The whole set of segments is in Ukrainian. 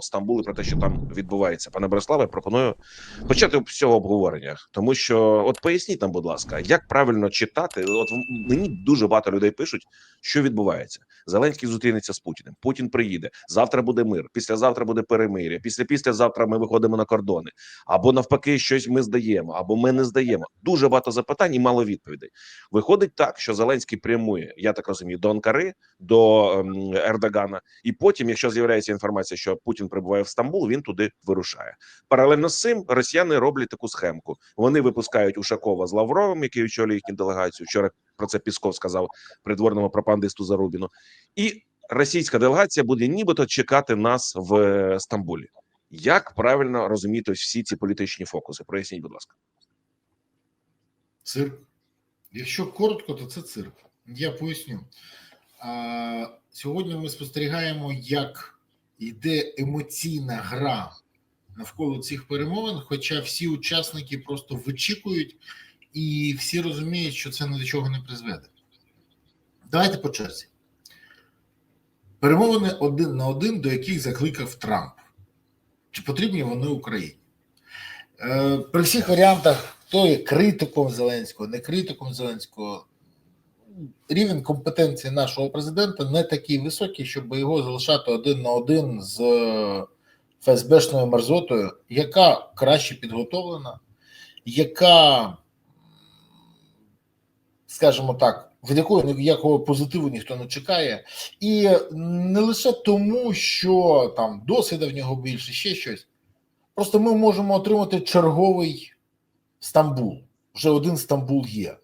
Стамбул про те, що там відбувається. Пане Бориславе, пропоную почати з цього обговорення, тому що от поясніть нам, будь ласка, як правильно читати. От мені дуже багато людей пишуть, що відбувається. Зеленський зустрінеться з Путіним. Путін приїде. Завтра буде мир. Післязавтра буде перемир'я. Після післязавтра ми виходимо на кордони. Або навпаки, щось ми здаємо, або ми не здаємо. Дуже багато запитань і мало відповідей. Виходить так, що Зеленський прямує, я так розумію, до Анкари, до ем, Ердогана, і потім, якщо з'являється інформація, що Путін прибуває в Стамбул, він туди вирушає. Паралельно з цим росіяни роблять таку схемку. Вони випускають Ушакова з Лавровим, який очолює їхню делегацію. Вчора про це Пісков сказав придворному пропагандисту Зарубіну, і російська делегація буде нібито чекати нас в Стамбулі. Як правильно розуміти всі ці політичні фокуси? Проясніть, будь ласка. Цирк. Якщо коротко, то це цирк. Я поясню. А, Сьогодні ми спостерігаємо, як йде емоційна гра навколо цих перемовин, хоча всі учасники просто вичікують і всі розуміють, що це ні до чого не призведе. Давайте по черзі. Перемовини один на один, до яких закликав Трамп. Чи потрібні вони Україні? Е, При всіх варіантах, хто є критиком Зеленського, не критиком Зеленського, рівень компетенції нашого президента не такий високий, щоб його залишати один на один з ФСБшною мерзотою, яка краще підготовлена, яка, скажімо так, від якої ніякого позитиву ніхто не чекає, і не лише тому, що там досвіду в нього більше, ще щось. Просто ми можемо отримати черговий Стамбул. Вже один Стамбул є.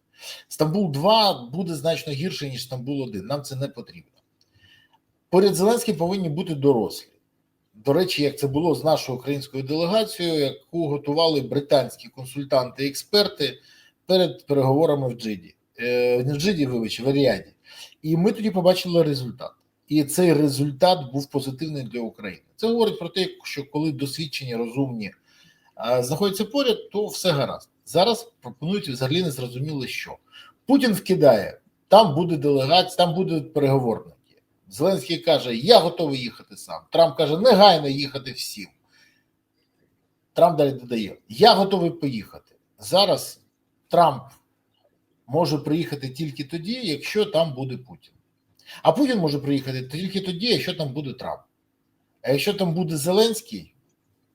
Стамбул 2 буде значно гірше, ніж Стамбул 1. Нам це не потрібно. Поряд Зеленським повинні бути дорослі. До речі, як це було з нашою українською делегацією, яку готували британські консультанти і експерти перед переговорами в Джиді. Не в Джиді, вибач, в Аріаді. І ми тоді побачили результат. І цей результат був позитивний для України. Це говорить про те, що коли досвідчені, розумні знаходяться поряд, то все гаразд. Зараз пропонують взагалі не зрозуміло, що Путін вкидає, там буде делегація, там будуть переговорники. Зеленський каже: Я готовий їхати сам. Трамп каже, негайно їхати всім. Трамп далі додає: Я готовий поїхати. Зараз Трамп може приїхати тільки тоді, якщо там буде Путін. А Путін може приїхати тільки тоді, якщо там буде Трамп. А якщо там буде Зеленський,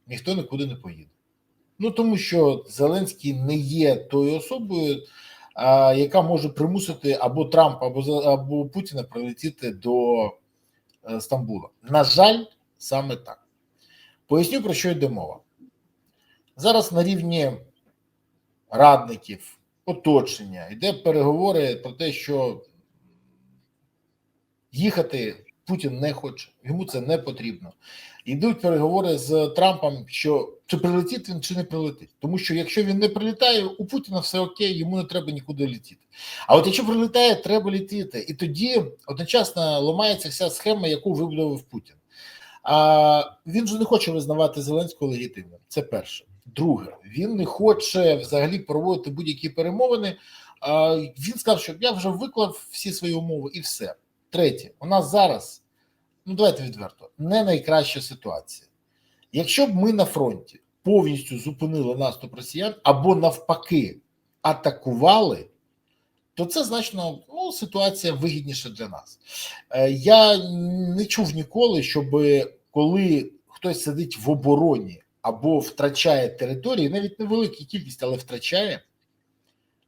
ніхто нікуди не поїде. Ну тому що Зеленський не є тою особою, а, яка може примусити або Трампа, або або Путіна прилетіти до е, Стамбула. На жаль, саме так. Поясню, про що йде мова. Зараз на рівні радників, оточення йде переговори про те, що їхати Путін не хоче, йому це не потрібно. Йдуть переговори з Трампом, що чи прилетить він, чи не прилетить. Тому що якщо він не прилітає, у Путіна все окей, йому не треба нікуди летіти. А от якщо прилітає, треба летіти. І тоді одночасно ламається вся схема, яку вибудував Путін. А він же не хоче визнавати Зеленського легітимним. Це перше. Друге, він не хоче взагалі проводити будь-які перемовини. Він сказав, що я вже виклав всі свої умови і все. Третє, у нас зараз, ну давайте відверто, не найкраща ситуація. Якщо б ми на фронті повністю зупинили наступ росіян або навпаки атакували, то це значно ну, ситуація вигідніша для нас. Е, Я не чув ніколи, щоб коли хтось сидить в обороні або втрачає території, навіть невелика кількість, але втрачає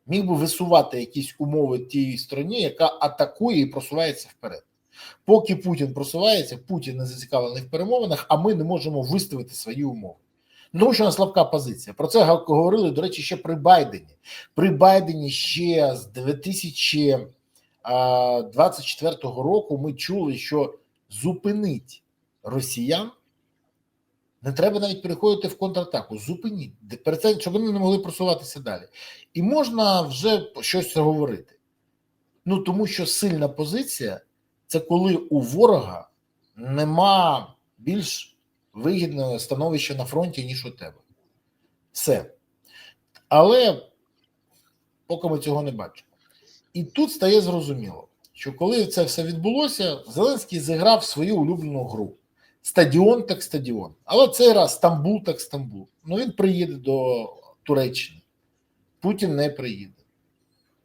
міг би висувати якісь умови тієї стороні, яка атакує і просувається вперед. Поки Путін просувається, Путін не зацікавлений в перемовинах, а ми не можемо виставити свої умови. Тому що у нас слабка позиція. Про це говорили, до речі, ще при Байдені. При Байдені ще з 2024 року ми чули, що зупинить росіян. Не треба навіть переходити в контратаку. Зупиніть перед цим, щоб вони не могли просуватися далі. І можна вже щось говорити. Ну тому що сильна позиція це коли у ворога нема більш вигідного становища на фронті, ніж у тебе. Все. Але поки ми цього не бачимо. І тут стає зрозуміло, що коли це все відбулося, Зеленський зіграв свою улюблену гру. Стадіон так стадіон. Але цей раз Стамбул так Стамбул. Ну він приїде до Туреччини. Путін не приїде.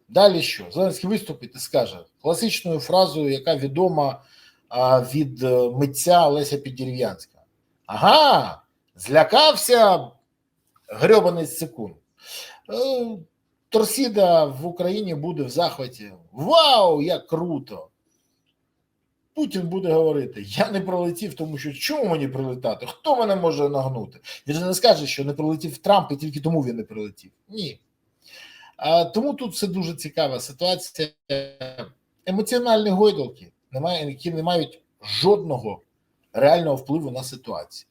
Далі що? Зеленський виступить і скаже класичною фразою, яка відома від е, митця Олеся Піддерев'янська. Ага, злякався грьобаний секунд. Е, Торсіда в Україні буде в захваті. Вау, як круто! Путін буде говорити: я не прилетів, тому що чому мені прилетати? Хто мене може нагнути? Він же не скаже, що не прилетів Трамп, і тільки тому він не прилетів. Ні. А, тому тут все дуже цікава ситуація. Емоціональні гойдалки, немає, які не мають жодного реального впливу на ситуацію.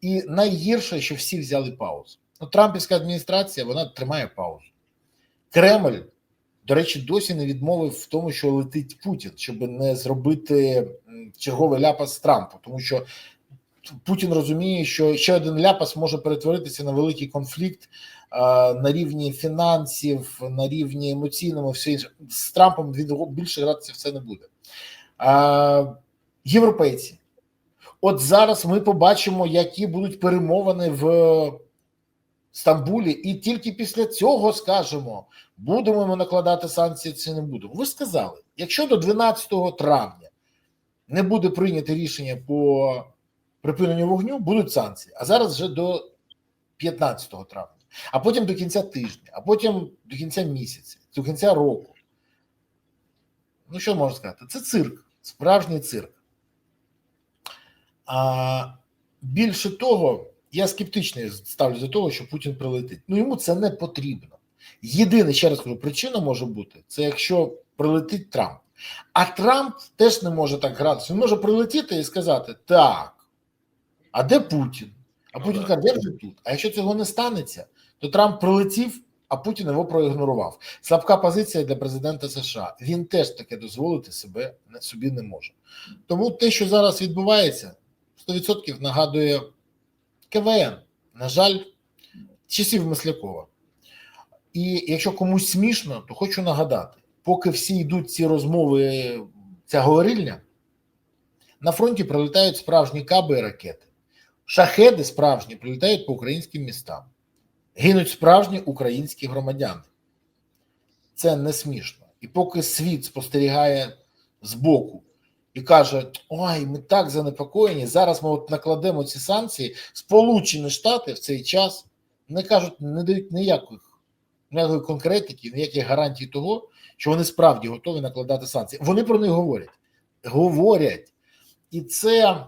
І найгірше, що всі взяли паузу. Ну, Трампівська адміністрація вона тримає паузу. Кремль, до речі, досі не відмовив в тому, що летить Путін, щоб не зробити черговий ляпас Трампу, тому що Путін розуміє, що ще один ляпас може перетворитися на великий конфлікт на рівні фінансів, на рівні емоційному, все інше. З Трампом він більше гратися в це не буде. Європейці. От зараз ми побачимо, які будуть перемовини в Стамбулі, і тільки після цього скажемо, будемо ми накладати санкції чи не будемо. Ви сказали, якщо до 12 травня не буде прийнято рішення по припиненню вогню, будуть санкції. А зараз вже до 15 травня, а потім до кінця тижня, а потім до кінця місяця, до кінця року. Ну, що можна сказати? Це цирк, справжній цирк. А більше того, я скептично ставлю до того, що Путін прилетить. Ну йому це не потрібно. Єдине, ще раз кажу, причина може бути це якщо прилетить Трамп. А Трамп теж не може так гратися. Він може прилетіти і сказати: так, а де Путін? А Ну, Путін каже, де вже тут? А якщо цього не станеться, то Трамп прилетів, а Путін його проігнорував. Слабка позиція для президента США. Він теж таке дозволити себе собі не може. Тому те, що зараз відбувається, 100% нагадує КВН. На жаль, часів Маслякова. І якщо комусь смішно, то хочу нагадати: поки всі йдуть ці розмови, ця говорильня, на фронті прилітають справжні каби і ракети. Шахеди справжні прилітають по українським містам. Гинуть справжні українські громадяни. Це не смішно. І поки світ спостерігає збоку і каже: Ой, ми так занепокоєні, зараз ми от накладемо ці санкції, Сполучені Штати в цей час не кажуть, не дають ніяких, ніякої конкретики, ніяких гарантій того, що вони справді готові накладати санкції. Вони про них говорять. Говорять. І це,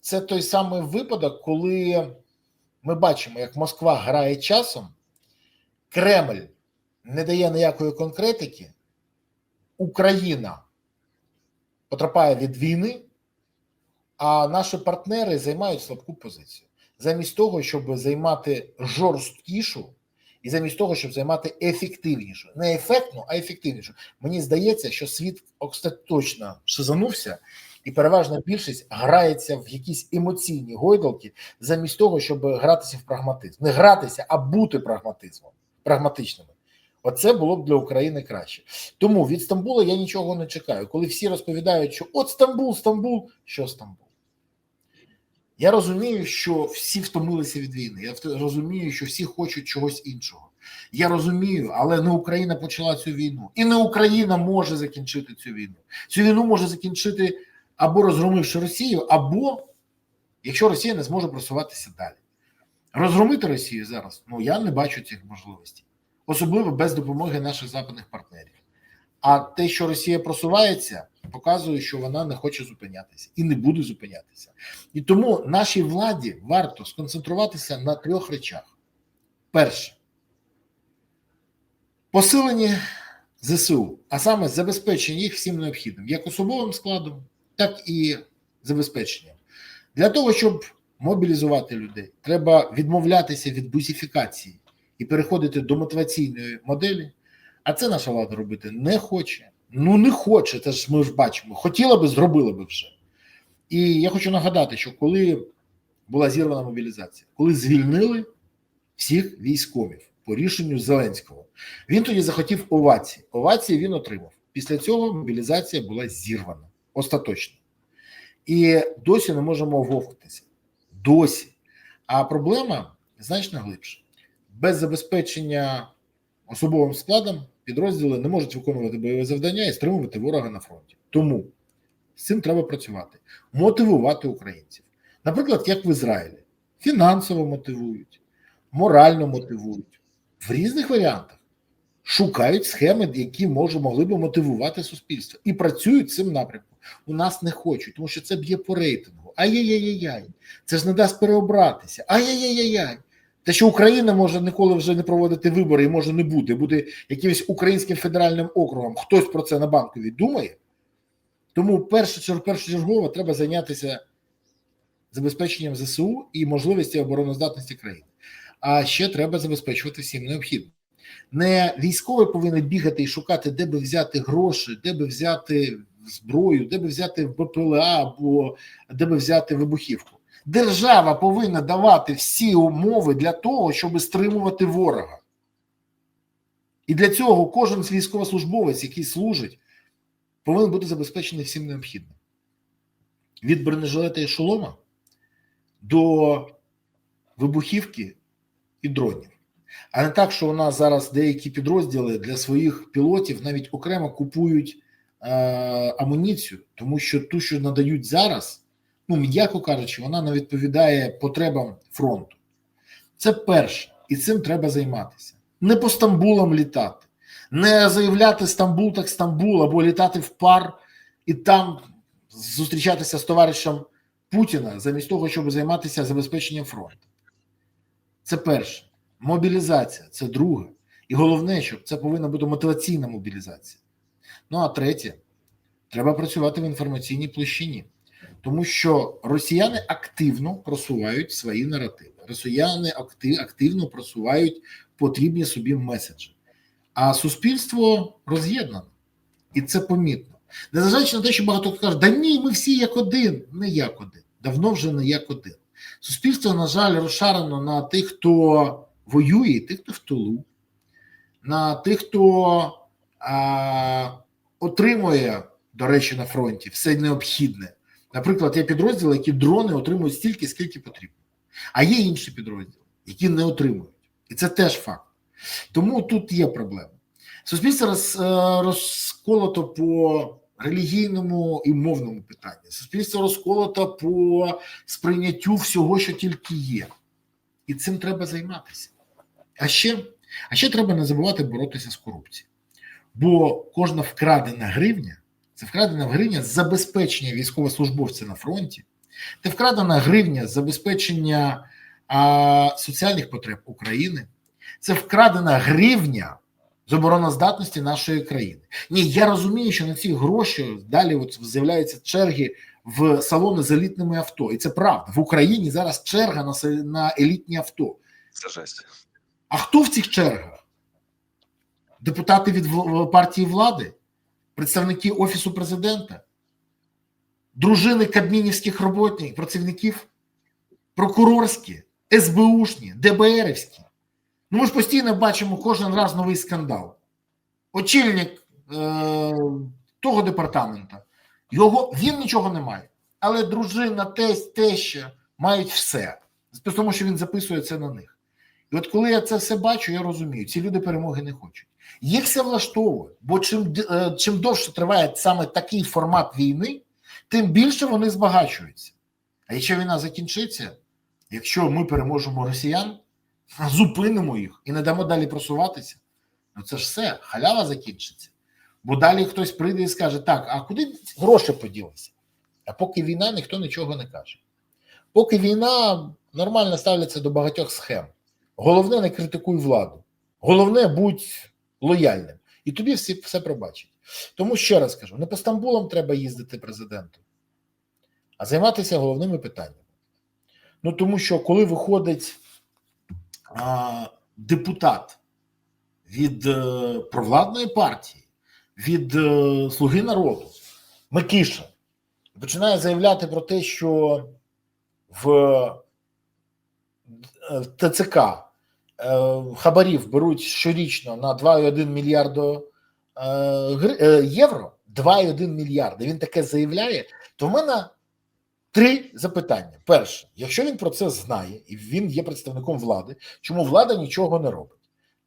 це той самий випадок, коли ми бачимо, як Москва грає часом, Кремль не дає ніякої конкретики, Україна потрапляє від війни, а наші партнери займають слабку позицію. Замість того, щоб займати жорсткішу, і замість того, щоб займати ефективнішу, не ефектну, а ефективнішу. Мені здається, що світ остаточно шизанувся, і переважна більшість грається в якісь емоційні гойдалки, замість того, щоб гратися в прагматизм. Не гратися, а бути прагматизмом, прагматичними. Оце було б для України краще. Тому від Стамбула я нічого не чекаю. Коли всі розповідають, що от Стамбул, Стамбул, що Стамбул? Я розумію, що всі втомилися від війни. Я розумію, що всі хочуть чогось іншого. Я розумію, але не Україна почала цю війну, і не Україна може закінчити цю війну. Цю війну може закінчити або розгромивши Росію, або якщо Росія не зможе просуватися далі. Розгромити Росію зараз, ну я не бачу цих можливостей, особливо без допомоги наших западних партнерів. А те, що Росія просувається, показує, що вона не хоче зупинятися і не буде зупинятися. І тому нашій владі варто сконцентруватися на трьох речах: перше посилення ЗСУ, а саме забезпечення їх всім необхідним, як особовим складом, так і забезпеченням. Для того, щоб мобілізувати людей, треба відмовлятися від бусифікації і переходити до мотиваційної моделі. А це наша влада робити не хоче. Ну не хоче, це ж ми ж бачимо. Хотіла би, зробила би вже. І я хочу нагадати, що коли була зірвана мобілізація, коли звільнили всіх військових по рішенню Зеленського, він тоді захотів овації. Овації він отримав. Після цього мобілізація була зірвана остаточно. І досі не можемо оговтатися. Досі. А проблема значно глибша. Без забезпечення особовим складом підрозділи не можуть виконувати бойове завдання і стримувати ворога на фронті. Тому з цим треба працювати, мотивувати українців. Наприклад, як в Ізраїлі, фінансово мотивують, морально мотивують в різних варіантах. Шукають схеми, які може могли би мотивувати суспільство, і працюють цим напрямком. У нас не хочуть, тому що це б'є по рейтингу. Ай-яй-яй-яй, це ж не дасть переобратися. Ай-яй-яй-яй. Те, що Україна може ніколи вже не проводити вибори і може не бути, бути якимось українським федеральним округом. Хтось про це на банковій думає. Тому першочергово треба зайнятися забезпеченням ЗСУ і можливості обороноздатності країни. А ще треба забезпечувати всім необхідним. Не військовий повинен бігати і шукати, де би взяти гроші, де би взяти зброю, де би взяти БПЛА або де би взяти вибухівку. Держава повинна давати всі умови для того, щоб стримувати ворога. І для цього кожен військовослужбовець, який служить, повинен бути забезпечений всім необхідним. Від бронежилета і шолома до вибухівки і дронів. А не так, що у нас зараз деякі підрозділи для своїх пілотів навіть окремо купують е, амуніцію, тому що ту, що надають зараз, ну м'яко кажучи, вона не відповідає потребам фронту. Це перше, і цим треба займатися. Не по Стамбулам літати, не заявляти Стамбул так Стамбул, або літати в пар і там зустрічатися з товаришем Путіна замість того, щоб займатися забезпеченням фронту. Це перше. Мобілізація це друге. І головне, що це повинна бути мотиваційна мобілізація. Ну а третє, треба працювати в інформаційній площині, тому що росіяни активно просувають свої наративи. Росіяни активно просувають потрібні собі меседжі, а суспільство роз'єднане, і це помітно. Незважаючи на те, що багато хто каже, да ні, ми всі як один, не як один. Давно вже не як один. Суспільство, на жаль, розшарено на тих, хто воює, тих, хто в тилу, на тих, хто а, отримує, до речі, на фронті все необхідне. Наприклад, є підрозділи, які дрони отримують стільки, скільки потрібно. А є інші підрозділи, які не отримують. І це теж факт. Тому тут є проблема. Суспільство роз, розколото по релігійному і мовному питанню. Суспільство розколото по сприйняттю всього, що тільки є. І цим треба займатися. А ще, а ще треба не забувати боротися з корупцією. Бо кожна вкрадена гривня це вкрадена гривня з забезпечення військовослужбовця на фронті, це вкрадена гривня з забезпечення а, соціальних потреб України, це вкрадена гривня з обороноздатності нашої країни. Ні, я розумію, що на ці гроші далі от з'являються черги в салони з елітними авто. І це правда. В Україні зараз черга на, на елітні авто. Це жесть. А хто в цих чергах? Депутати від партії влади, представники Офісу президента, дружини кабмінівських роботників, працівників, прокурорські, СБУшні, ДБРівські. Ну, ми ж постійно бачимо кожен раз новий скандал. Очільник е, того департамента, його він нічого не має. Але дружина, тесть, теща мають все. Тому що він записує це на них. І от коли я це все бачу, я розумію, ці люди перемоги не хочуть. Їх все влаштовує, бо чим чим довше триває саме такий формат війни, тим більше вони збагачуються. А якщо війна закінчиться, якщо ми переможемо росіян, зупинимо їх і не дамо далі просуватися, ну це ж все, халява закінчиться. Бо далі хтось прийде і скаже: так, а куди гроші поділися? А поки війна, ніхто нічого не каже. Поки війна нормально ставляться до багатьох схем. Головне, не критикуй владу. Головне, будь лояльним. І тобі всі все пробачать. Тому ще раз кажу: не по Стамбулам треба їздити президенту, а займатися головними питаннями. Ну тому що, коли виходить а, депутат від е, провладної партії, від е, Слуги народу, Микиша, починає заявляти про те, що в е, ТЦК хабарів беруть щорічно на 2,1 мільярда е, євро. 2,1 мільярда. Він таке заявляє. То в мене Три запитання. Перше, якщо він про це знає і він є представником влади, чому влада нічого не робить?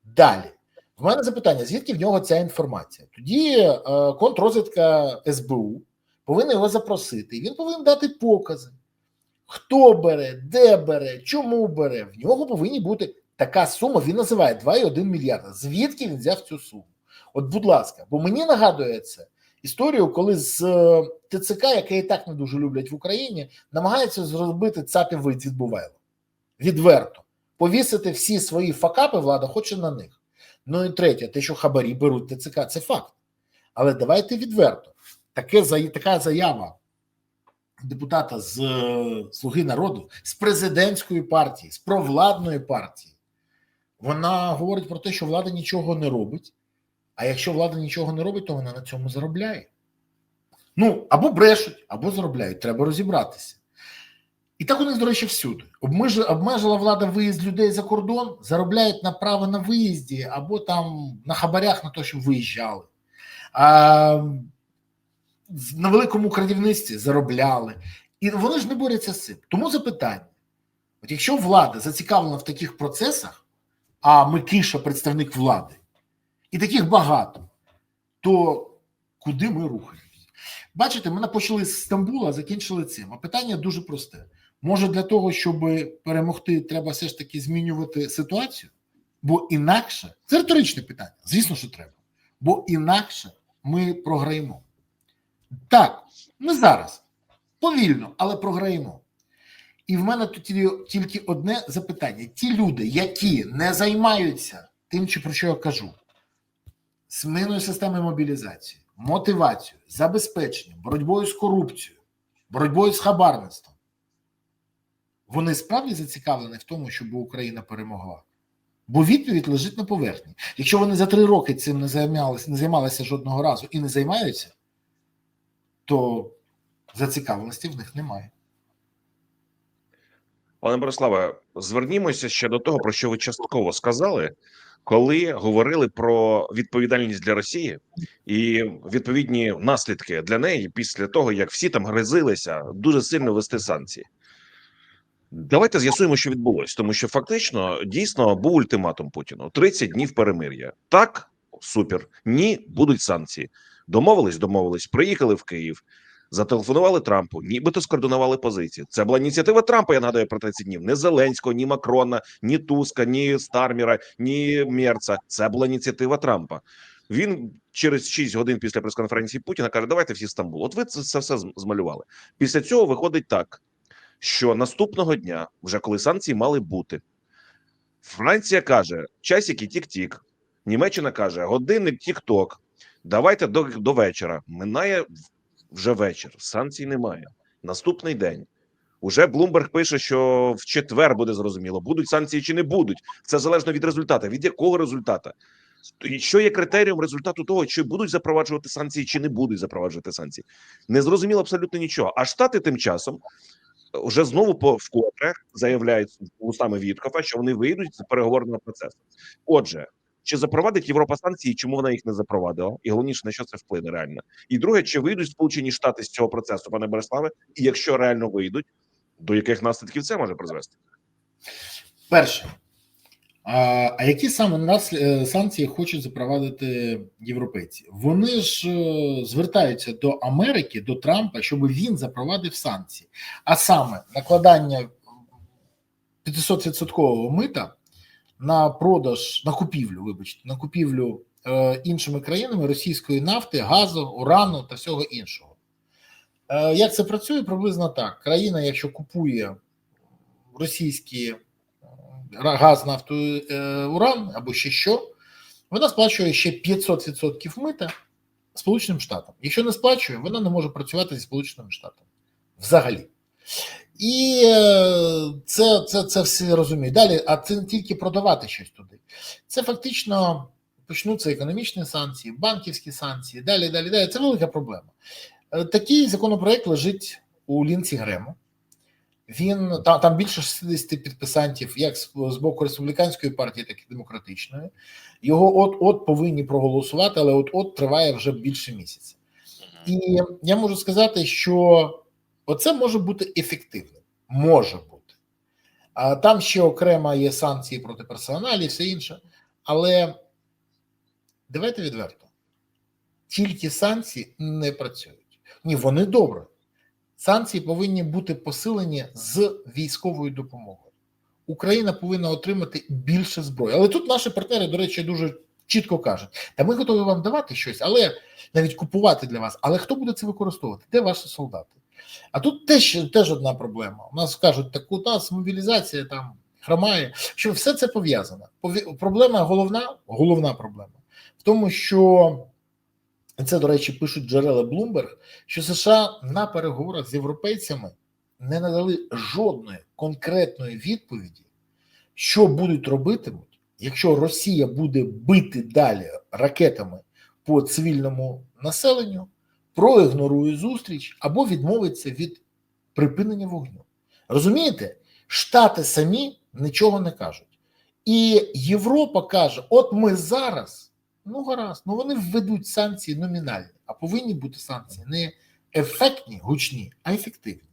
Далі, в мене запитання: звідки в нього ця інформація? Тоді е, контррозвідка СБУ повинна його запросити, і він повинен дати покази. Хто бере, де бере, чому бере. В нього повинні бути така сума. Він називає 2,1 мільярда. Звідки він взяв цю суму? От, будь ласка, бо мені нагадує це історію, коли з е, ТЦК, яке і так не дуже люблять в Україні, намагаються зробити цапів вид відбувайло. Відверто. Повісити всі свої факапи влада хоче на них. Ну і третє, те, що хабарі беруть ТЦК, це факт. Але давайте відверто. Таке, така заява депутата з е, Слуги народу, з президентської партії, з провладної партії. Вона говорить про те, що влада нічого не робить. А якщо влада нічого не робить, то вона на цьому заробляє. Ну, або брешуть, або заробляють. Треба розібратися. І так у них, до речі, всюди. Обмежила, влада виїзд людей за кордон, заробляють на право на виїзді, або там на хабарях на те, щоб виїжджали. А, на великому крадівництві заробляли. І вони ж не борються з цим. Тому запитання: от якщо влада зацікавлена в таких процесах, а Микиша представник влади, і таких багато, то куди ми рухаємося? Бачите, ми почали з Стамбула, закінчили цим. А питання дуже просте. Може, для того, щоб перемогти, треба все ж таки змінювати ситуацію? Бо інакше це риторичне питання. Звісно, що треба. Бо інакше ми програємо. Так, не зараз. Повільно, але програємо. І в мене тут тільки одне запитання: ті люди, які не займаються тим, чи про що я кажу, зміною системи мобілізації, мотивацією, забезпеченням, боротьбою з корупцією, боротьбою з хабарництвом, вони справді зацікавлені в тому, щоб Україна перемогла. Бо відповідь лежить на поверхні. Якщо вони за три роки цим не займалися, не займалися жодного разу і не займаються, то зацікавленості в них немає. Пане Бориславе, звернімося ще до того, про що ви частково сказали, коли говорили про відповідальність для Росії і відповідні наслідки для неї після того, як всі там гризилися дуже сильно вести санкції. Давайте з'ясуємо, що відбулось, тому що фактично дійсно був ультиматум Путіну: 30 днів перемир'я. Так, супер. Ні, будуть санкції. Домовились, домовились. Приїхали в Київ. Зателефонували Трампу, нібито скоординували позиції. Це була ініціатива Трампа. Я нагадаю про 30 днів. Не Зеленського, ні Макрона, ні Туска, ні Старміра, ні Мерца. Це була ініціатива Трампа. Він через 6 годин після прес-конференції Путіна каже: Давайте всі в Стамбул. От ви це, все змалювали. Після цього виходить так, що наступного дня, вже коли санкції мали бути, Франція каже: часики тік-тік. Німеччина каже: годинник тік-ток. Давайте до, до вечора. Минає вже вечір. Санкцій немає. Наступний день. Уже Блумберг пише, що в четвер буде зрозуміло, будуть санкції чи не будуть. Це залежно від результату. Від якого результата? І Що є критерієм результату того, чи будуть запроваджувати санкції, чи не будуть запроваджувати санкції? Не зрозуміло абсолютно нічого. А штати тим часом вже знову по вкотре заявляють устами Віткофа, що вони вийдуть з переговорного процесу. Отже, чи запровадить Європа санкції, чому вона їх не запровадила, і головніше на що це вплине реально. І друге, чи вийдуть Сполучені Штати з цього процесу, пане Бориславе, і якщо реально вийдуть, до яких наслідків це може призвести? Перше. А, а які саме нас е, санкції хочуть запровадити європейці? Вони ж е, звертаються до Америки, до Трампа, щоб він запровадив санкції, а саме накладання 500% мита на продаж, на купівлю, вибачте, на купівлю е, іншими країнами російської нафти, газу, урану та всього іншого. Е, як це працює? Приблизно так. Країна, якщо купує російські е, газ, нафту, е, уран або ще що, вона сплачує ще 500% мита Сполученим Штатам. Якщо не сплачує, вона не може працювати зі Сполученими Штатами взагалі. І е, це, це, це всі розуміють. Далі, а це не тільки продавати щось туди. Це фактично почнуться економічні санкції, банківські санкції, далі, далі, далі. Це велика проблема. Е, Такий законопроект лежить у Лінці Грему. Він там, там більше 60 підписантів, як з, з боку республіканської партії, так і демократичної. Його от от повинні проголосувати, але от от триває вже більше місяця. І я можу сказати, що Оце може бути ефективним. Може бути. А там ще окремо є санкції проти персоналів, все інше. Але давайте відверто. Тільки санкції не працюють. Ні, вони добре. Санкції повинні бути посилені з військовою допомогою. Україна повинна отримати більше зброї. Але тут наші партнери, до речі, дуже чітко кажуть: та ми готові вам давати щось, але навіть купувати для вас. Але хто буде це використовувати? Де ваші солдати? А тут теж, теж одна проблема. У нас кажуть, так у нас мобілізація там хромає. Що все це пов'язано. Проблема головна, головна проблема в тому, що це, до речі, пишуть джерела Bloomberg, що США на переговорах з європейцями не надали жодної конкретної відповіді, що будуть робитимуть, якщо Росія буде бити далі ракетами по цивільному населенню, проігнорує зустріч або відмовиться від припинення вогню. Розумієте, Штати самі нічого не кажуть. І Європа каже: от ми зараз, ну гаразд, ну вони введуть санкції номінальні, а повинні бути санкції не ефектні, гучні, а ефективні.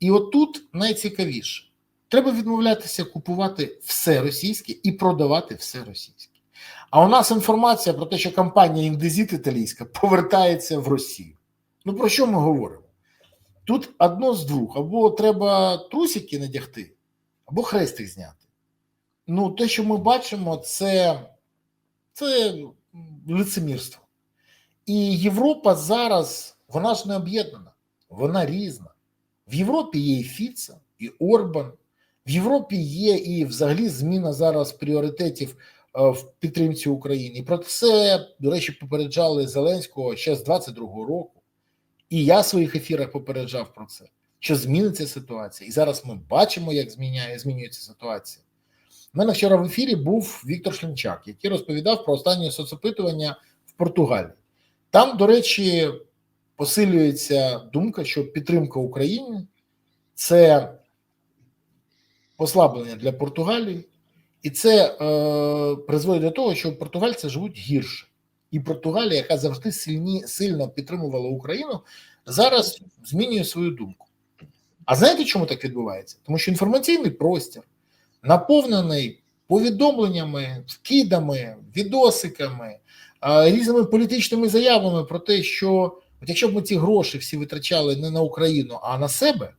І отут найцікавіше: треба відмовлятися купувати все російське і продавати все російське. А у нас інформація про те, що компанія індезіт італійська повертається в Росію. Ну про що ми говоримо? Тут одно з двох: або треба трусики надягти, або хрестик зняти. Ну, те, що ми бачимо, це, це лицемірство. І Європа зараз, вона ж не об'єднана, вона різна. В Європі є і Фіца, і Орбан. В Європі є і взагалі зміна зараз пріоритетів в підтримці України. І про це, до речі, попереджали Зеленського ще з 22-го року. І я в своїх ефірах попереджав про це, що зміниться ситуація. І зараз ми бачимо, як зміняє, змінюється ситуація. У мене вчора в ефірі був Віктор Шлінчак, який розповідав про останнє соцопитування в Португалії. Там, до речі, посилюється думка, що підтримка України це послаблення для Португалії, і це е, призводить до того, що португальці живуть гірше. І Португалія, яка завжди сильні, сильно підтримувала Україну, зараз змінює свою думку. А знаєте, чому так відбувається? Тому що інформаційний простір наповнений повідомленнями, вкидами, відосиками, а, різними політичними заявами про те, що от якщо б ми ці гроші всі витрачали не на Україну, а на себе,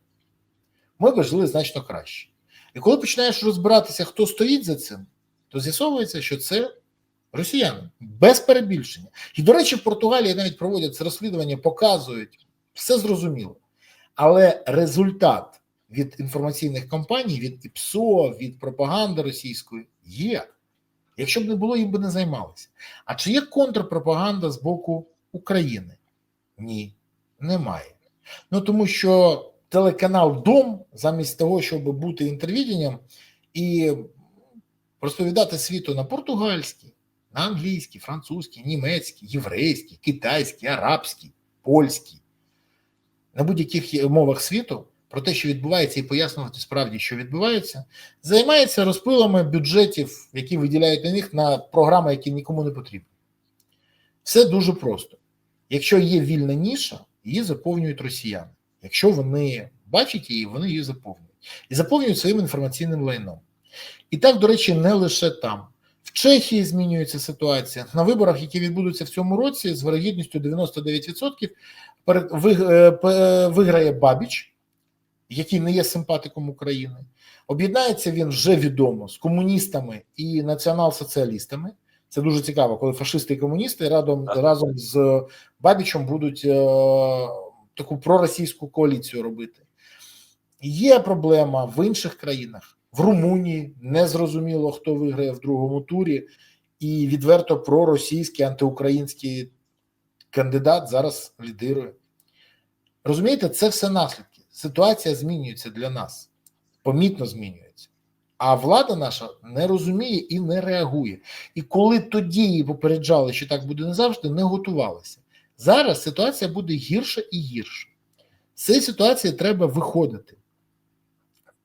ми б жили значно краще. І коли починаєш розбиратися, хто стоїть за цим, то з'ясовується, що це росіяни без перебільшення. І, до речі, в Португалії навіть проводять це розслідування, показують все зрозуміло. Але результат від інформаційних кампаній, від ІПСО, від пропаганди російської є. Якщо б не було, їм би не займалися. А чи є контрпропаганда з боку України? Ні, немає. Ну тому що телеканал Дом, замість того, щоб бути інтервіденням і розповідати світу на португальській, на англійській, французькій, німецькій, єврейській, китайській, арабській, польській, на будь-яких мовах світу про те, що відбувається, і пояснювати справді, що відбувається, займається розпилами бюджетів, які виділяють на них на програми, які нікому не потрібні. Все дуже просто. Якщо є вільна ніша, її заповнюють росіяни. Якщо вони бачать її, вони її заповнюють. І заповнюють своїм інформаційним лайном. І так, до речі, не лише там. В Чехії змінюється ситуація. На виборах, які відбудуться в цьому році, з вирогідністю 99% перед- виг- е, п- виграє Бабіч, який не є симпатиком України. Об'єднається він вже відомо з комуністами і націонал-соціалістами. Це дуже цікаво, коли фашисти і комуністи разом, разом з Бабічем будуть е, таку проросійську коаліцію робити. Є проблема в інших країнах. В Румунії незрозуміло, хто виграє в другому турі, і відверто проросійський антиукраїнський кандидат зараз лідирує. Розумієте, це все наслідки. Ситуація змінюється для нас, помітно змінюється. А влада наша не розуміє і не реагує. І коли тоді її попереджали, що так буде не завжди, не готувалися. Зараз ситуація буде гірша і гірша. З цієї ситуації треба виходити.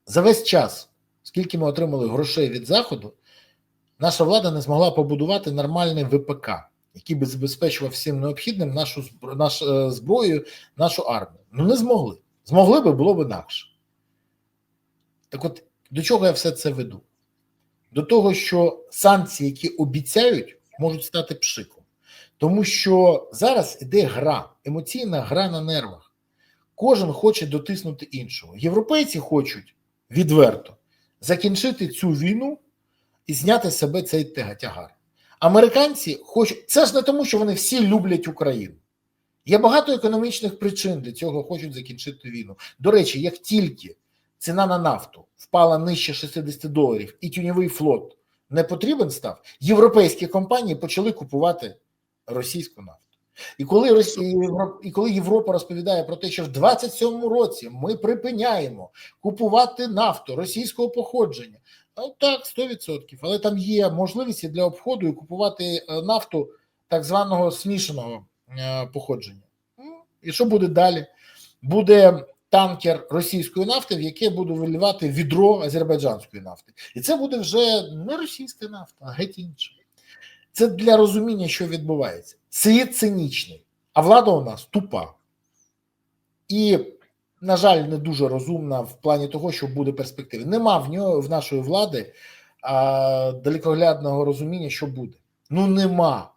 За весь час, скільки ми отримали грошей від Заходу, наша влада не змогла побудувати нормальний ВПК, який би забезпечував всім необхідним нашу наш, е, зброю, нашу армію. Ну не змогли. Змогли би, було б інакше. Так от, до чого я все це веду? До того, що санкції, які обіцяють, можуть стати пшиком. Тому що зараз іде гра, емоційна гра на нервах. Кожен хоче дотиснути іншого. Європейці хочуть відверто закінчити цю війну і зняти з себе цей тягар. Американці хочуть це ж не тому, що вони всі люблять Україну. Є багато економічних причин для цього хочуть закінчити війну. До речі, як тільки ціна на нафту впала нижче 60 доларів і тюньовий флот не потрібен став, європейські компанії почали купувати російську нафту. І коли Росія і коли Європа розповідає про те, що в 27-му році ми припиняємо купувати нафту російського походження, ну так, 100%. Але там є можливість для обходу і купувати е, нафту так званого смішаного е, походження. Ну, І що буде далі? Буде танкер російської нафти, в яке буде виливати відро азербайджанської нафти. І це буде вже не російська нафта, а геть інша. Це для розуміння, що відбувається. Світ цинічний, а влада у нас тупа. І, на жаль, не дуже розумна в плані того, що буде перспективи. Нема в нього в нашої влади а, далекоглядного розуміння, що буде. Ну нема.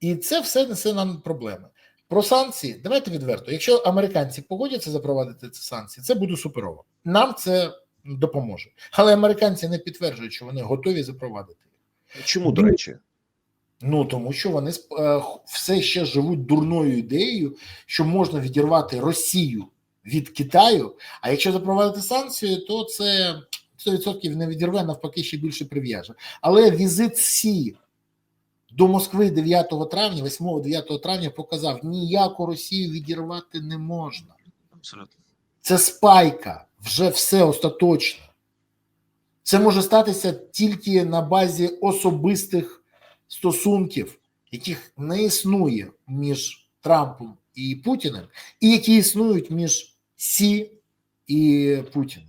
І це все несе нам проблеми. Про санкції, давайте відверто. Якщо американці погодяться запровадити ці санкції, це буде суперово. Нам це допоможе. Але американці не підтверджують, що вони готові запровадити. Чому, до речі? Ну тому що вони е, все ще живуть дурною ідеєю, що можна відірвати Росію від Китаю. А якщо запровадити санкції, то це 100% не відірве, навпаки, ще більше прив'яже. Але візит Сі до Москви 9 травня, 8-9 травня показав, ніяку Росію відірвати не можна. Абсолютно. Це спайка, вже все остаточно. Це може статися тільки на базі особистих стосунків, яких не існує між Трампом і Путіним, і які існують між Сі і Путіним.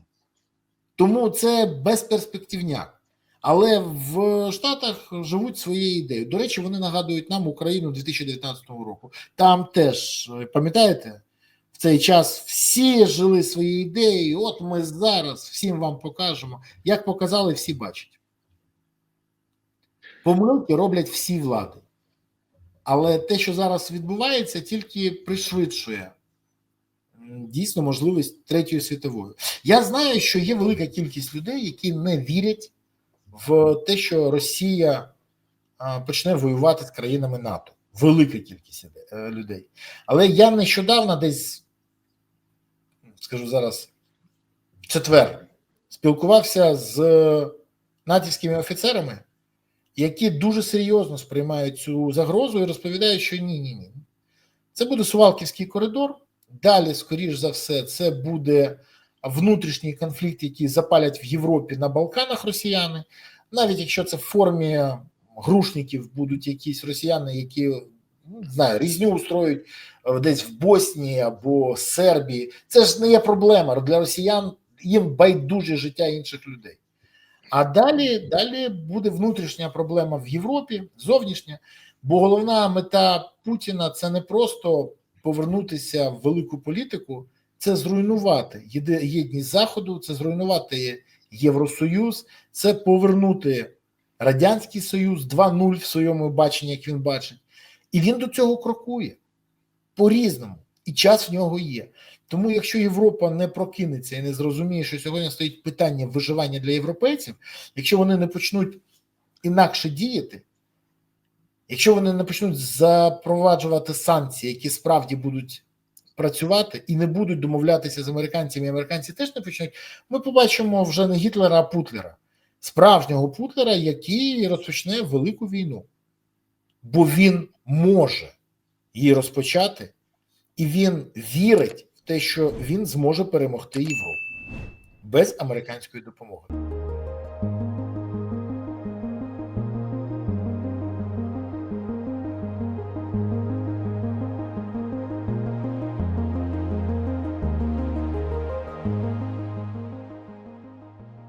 Тому це безперспективняк. Але в Штатах живуть своєю ідеєю. До речі, вони нагадують нам Україну 2019 року. Там теж, пам'ятаєте, в цей час всі жили своєю ідеєю. От ми зараз всім вам покажемо. Як показали, всі бачать. Помилки роблять всі влади. Але те, що зараз відбувається, тільки пришвидшує дійсно можливість третьої світової. Я знаю, що є велика кількість людей, які не вірять в те, що Росія почне воювати з країнами НАТО. Велика кількість людей. Але я нещодавно десь, скажу зараз, четвер спілкувався з натівськими офіцерами, які дуже серйозно сприймають цю загрозу і розповідають, що ні, ні, ні. Це буде Сувалківський коридор. Далі, скоріш за все, це буде внутрішній конфлікт, який запалять в Європі на Балканах росіяни, навіть якщо це в формі грушників будуть якісь росіяни, які не знаю, різню устроюють десь в Боснії або Сербії. Це ж не є проблема для росіян. Їм байдуже життя інших людей. А далі, далі буде внутрішня проблема в Європі, зовнішня, бо головна мета Путіна це не просто повернутися в велику політику, це зруйнувати єдність Заходу, це зруйнувати Євросоюз, це повернути Радянський Союз 2.0 в своєму баченні, як він бачить. І він до цього крокує. По-різному, і час в нього є. Тому, якщо Європа не прокинеться і не зрозуміє, що сьогодні стоїть питання виживання для європейців, якщо вони не почнуть інакше діяти, якщо вони не почнуть запроваджувати санкції, які справді будуть працювати і не будуть домовлятися з американцями, і американці теж не почнуть, ми побачимо вже не Гітлера, а Путлера, справжнього Путлера, який розпочне велику війну, він може її розпочати, і він вірить в те, що він зможе перемогти Європу без американської допомоги.